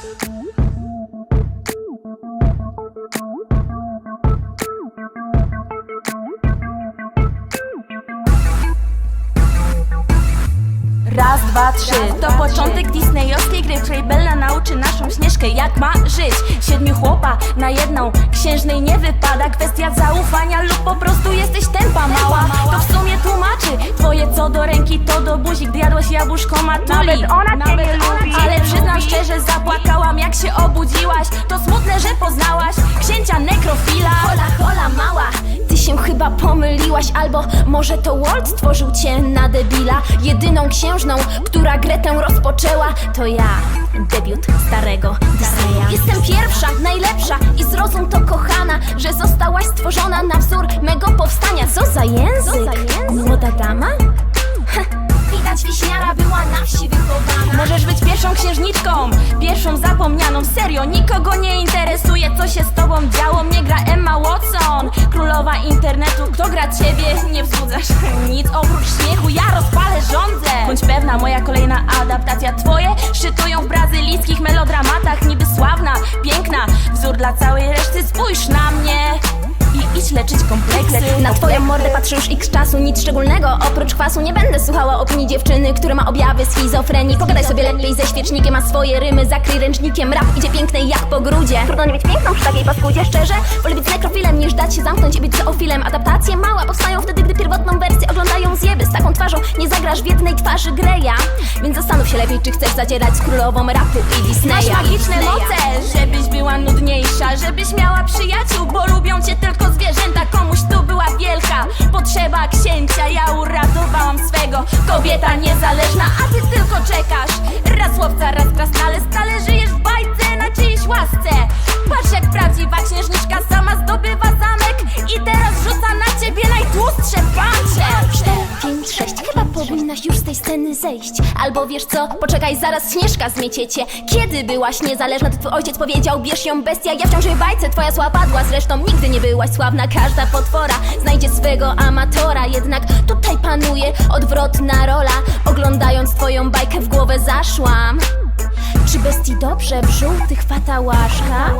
Raz, dwa, trzy. To początek disneyowskiej gry. W której Bella nauczy naszą Śnieżkę jak ma żyć. Siedmiu chłopa na jedną Księżnej nie wypada. Kwestia zaufania lub po prostu jesteś tempa mała. To w sumie tłumaczy Twoje co do ręki to do buzi. Gdy jadłaś jabłuszko matuli. Nawet ona cię nie lubi. Ale albo może to Walt stworzył cię na debila? Jedyną księżną, która grę tę rozpoczęła To ja, debiut starego Disneya. Jestem pierwsza, najlepsza i zrozum to kochana Że zostałaś stworzona na wzór mego powstania. Co za język? Młoda dama? Widać wiśniara była na wsi wychowana. Możesz być pierwszą księżniczką, pierwszą zapomnianą. Serio, nikogo nie interesuje Kto gra ciebie, nie wzbudzasz nic oprócz śmiechu Ja rozpalę rządzę. Bądź pewna, moja kolejna adaptacja Twoje szczytują w brazylijskich melodramatach Niby sławna, piękna, wzór dla całej reszty Spójrz na mnie i idź leczyć kompleksy. Na twoją mordę patrzę już x czasu, nic szczególnego. Oprócz kwasu nie będę słuchała opinii dziewczyny Która ma objawy schizofrenii. Pogadaj sobie lepiej ze świecznikiem, a swoje rymy zakryj ręcznikiem. Rap idzie pięknej jak po grudzie. Trudno nie być piękną przy takiej paskudzie Szczerze, wolę być nekrofilem niż dać się zamknąć i być zoofilem. Adaptacje małe powstają wtedy, gdy pierwotną wersję oglądają zjeby. Z taką twarzą nie zagrasz w jednej twarzy Greya. Więc zastanów się lepiej, czy chcesz zadzierać z królową rapu i Disneya. Masz magiczne moce, Ja uratowałam swego, kobieta niezależna A ty tylko czekasz, raz łowca, raz krasnale Stale powinnaś już z tej sceny zejść. Albo wiesz co, poczekaj, zaraz Śnieżka zmieciecie Kiedy byłaś niezależna, to twój ojciec powiedział Bierz ją bestia, ja wciąż jej bajce Twoja sła padła, zresztą nigdy nie byłaś sławna Każda potwora znajdzie swego amatora. Jednak tutaj panuje odwrotna rola. Oglądając twoją bajkę w głowę zaszłam. Czy bestii dobrze w żółtych fatałaszkach?